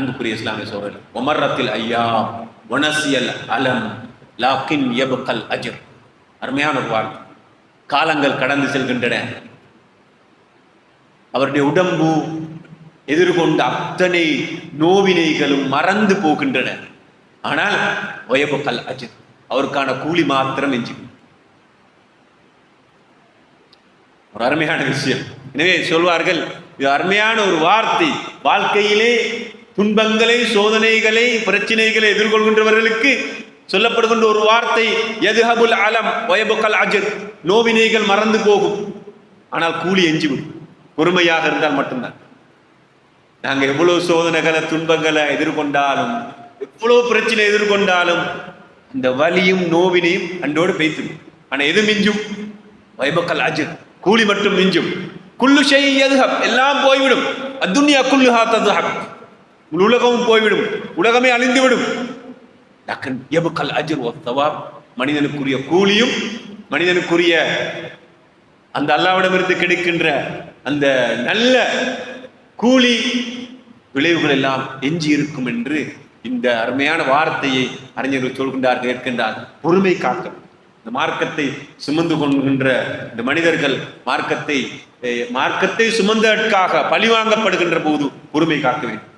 அன்புக்குரிய இஸ்லாமிய சோழர். ஒமர்ரத்தில் ஐயா ஒனசியல் அலம் லாக்கின் எபுக்கல் அஜர். அருமையான ஒரு வார்த்தை காலங்கள் கடந்து செல்கின்றன. அவருடைய உடம்பு எதிர்கொண்ட அத்தனை நோவினைகளும் மறந்து போகின்றன. ஆனால் ஒயபுக்கல் அஜித் அவருக்கான கூலி மாத்திரம் எஞ்சி ஒரு அருமையான விஷயம். எனவே சொல்வார்கள் இது அருமையான ஒரு வார்த்தை. வாழ்க்கையிலே துன்பங்களை சோதனைகளை பிரச்சனைகளை எதிர்கொள்கின்றவர்களுக்கு சொல்லப்படுகின்ற ஒரு வார்த்தை எதுஹபுல் அலம் ஒயபுக்கல் அஜர். நோவினைகள் மறந்து போகும். ஆனால் கூலி எஞ்சிவிடும். பொறுமையாக இருந்தால் மட்டும்தான். நாங்கள் எவ்வளவு சோதனைகளை துன்பங்களை எதிர்கொண்டாலும் எவ்வளோ பிரச்சனை எதிர்கொண்டாலும் இந்த வலியும் நோவினையும் அன்றோடு பெய்த்துடும் ஆனால் எது மிஞ்சும்? வைபக்கல் அஜித் கூலி மட்டும் மிஞ்சும். குல்லு ஷை எதுஹப் எல்லாம் போய்விடும். அத்துன்யா குல்லு ஹாத்ததுஹப் முழு உலகமும் போய்விடும். உலகமே அழிந்துவிடும். எபுக்கல் அஜர் ஒத்தவாப் மனிதனுக்குரிய கூலியும் மனிதனுக்குரிய அந்த அல்லாவிடமிருந்து கிடைக்கின்ற அந்த நல்ல கூலி விளைவுகள் எல்லாம் எஞ்சி இருக்கும் என்று இந்த அருமையான வார்த்தையை அறிஞர்கள் சொல்கின்றார்கள் கேட்கின்றார். பொறுமை காக்க. இந்த மார்க்கத்தை சுமந்து கொள்கின்ற இந்த மனிதர்கள் மார்க்கத்தை மார்க்கத்தை சுமந்ததற்காக பழிவாங்கப்படுகின்ற போது பொறுமை காக்க வேண்டும்.